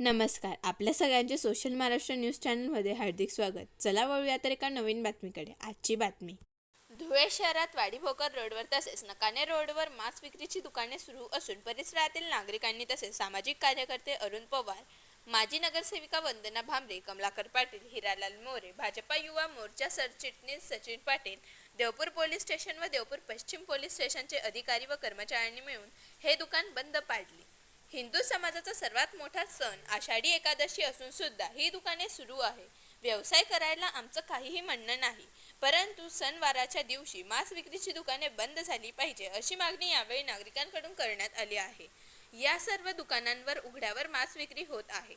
नमस्कार. आपल्या सगळ्यांचे सोशल महाराष्ट्र न्यूज चॅनलमध्ये हार्दिक स्वागत. चला वळूया तर एका नवीन बातमीकडे. आजची बातमी. धुळे शहरात वाडीभोकर रोडवर तसेच नकाने रोडवर मांस विक्रीची दुकाने सुरू असून परिसरातील नागरिकांनी तसेच सामाजिक कार्यकर्ते अरुण पवार माजी नगरसेविका वंदना भांबरे कमलाकर पाटील हिरालाल मोरे भाजपा युवा मोर्चा सरचिटणीस सचिन पाटील देवपूर पोलीस स्टेशन व देवपूर पश्चिम पोलीस स्टेशनचे अधिकारी व कर्मचाऱ्यांनी मिळून हे दुकान बंद पाडले. हिंदू समाजाचा सर्वात मोठा सण आषाढी एकादशी असून सुद्धा ही दुकाने सुरू आहे. व्यवसाय करायला आमचं काहीही म्हणणं नाही परंतु सणवाराच्या दिवशी मांस विक्रीची दुकाने बंद झाली पाहिजे अशी मागणी यावेळी नागरिकांकडून करण्यात आली आहे. या सर्व दुकानांवर उघड्यावर मांस विक्री होत आहे.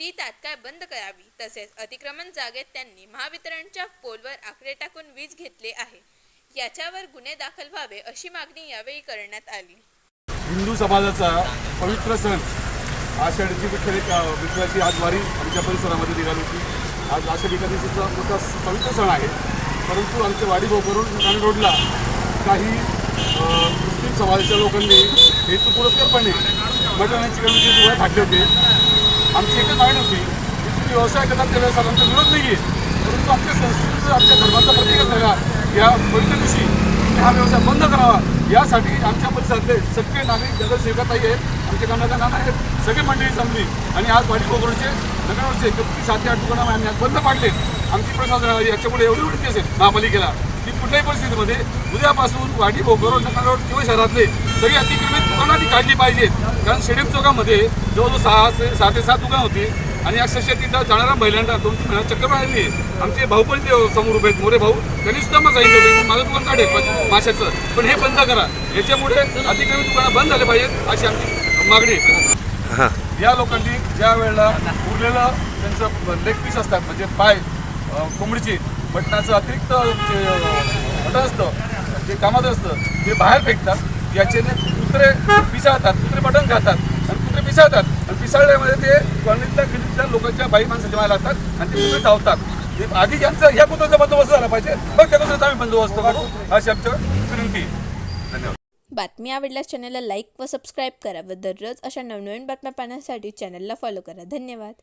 ती तात्काळ बंद करावी तसेच अतिक्रमण जागेत त्यांनी महावितरणच्या पोलवर आकडे टाकून वीज घेतले आहे. याच्यावर गुन्हे दाखल व्हावे अशी मागणी यावेळी करण्यात आली. हिंदू समाजाचा पवित्र सण आषाढीची विठ्ठल विठ्ठलाची आज वारी आमच्या परिसरामध्ये निघाली होती. आज आषाढी एकादशीचा मोठा स- पवित्र सण आहे. परंतु आमच्या वाडी करून नाणे रोडला काही मुस्लिम समाजाच्या लोकांनी हेतू पुरस्कारपणे मटण आणि दुवा फाटले होते. आमची एकच मागणी होती की तुम्ही व्यवसाय करतात त्या व्यवसायाचा विरोध नाही आहे परंतु आमच्या संस्कृतीचा आमच्या धर्माचा प्रत्येकच झाला या पवित्र दिवशी तुम्ही हा व्यवसाय बंद करावा. यासाठी आमच्या परिसरातले सगळे नागरिक नगरसेवकाताई आहेत आमचे कर्नाटक आहेत सगळी मंडळी जमली. आणि आज वाडी कोकणचे नगरचे कधी सात ते आठ दुकानं आम्ही आज बंद पाडले आमची प्रशासन याच्यामुळे एवढी एवढी असेल महापालिकेला. की कुठल्याही परिस्थितीमध्ये उद्यापासून वाडी भोकर नगर रोड किंवा शहरातले सगळी अतिक्रमित दुकानं ती काढली पाहिजेत. कारण स्टेडियम चौकामध्ये जवळजवळ सहा ते सहा ते सात दुकानं होती. आणि अक्षरशः तिथं जाणाऱ्या महिलांना दोन तीन महिन्यात चक्कर मारली. आमचे भाऊ पण ते समोर उभे आहेत. मोरे भाऊ त्यांनी सुद्धा मग सांगितलं माझं दुकान काढेल पण माशाचं. पण हे बंद करा. याच्यामुळे अतिक्रमित दुकानं बंद झाले पाहिजेत अशी आमची मागणी या लोकांनी ज्या वेळेला उरलेलं त्यांचं लेग पीस असतात म्हणजे पाय कोंबडीचे मटणाचं अतिरिक्त जे मटण असतं जे कामात असतं ते बाहेर फेकतात. याच्याने कुत्रे पिसाळतात कुत्रे मटण खातात. पिसाळतात. आणि पिसाळल्यामध्ये ते कॉलनीतल्या गल्लीतल्या लोकांच्या बाई माणसाच्या मायला लागतात आणि ते कुत्रे धावतात. आधी यांचा ह्या कुत्र्याचा बंदोबस्त झाला पाहिजे. मग त्या कुत्र्याचा आम्ही बंदोबस्त करू. अशी आमच्या विनंती धन्यवाद. बातमी आवडल्यास चॅनलला लाईक व सबस्क्राईब करा व दररोज अशा नवनवीन बातम्या पाहण्यासाठी चॅनलला फॉलो करा. धन्यवाद.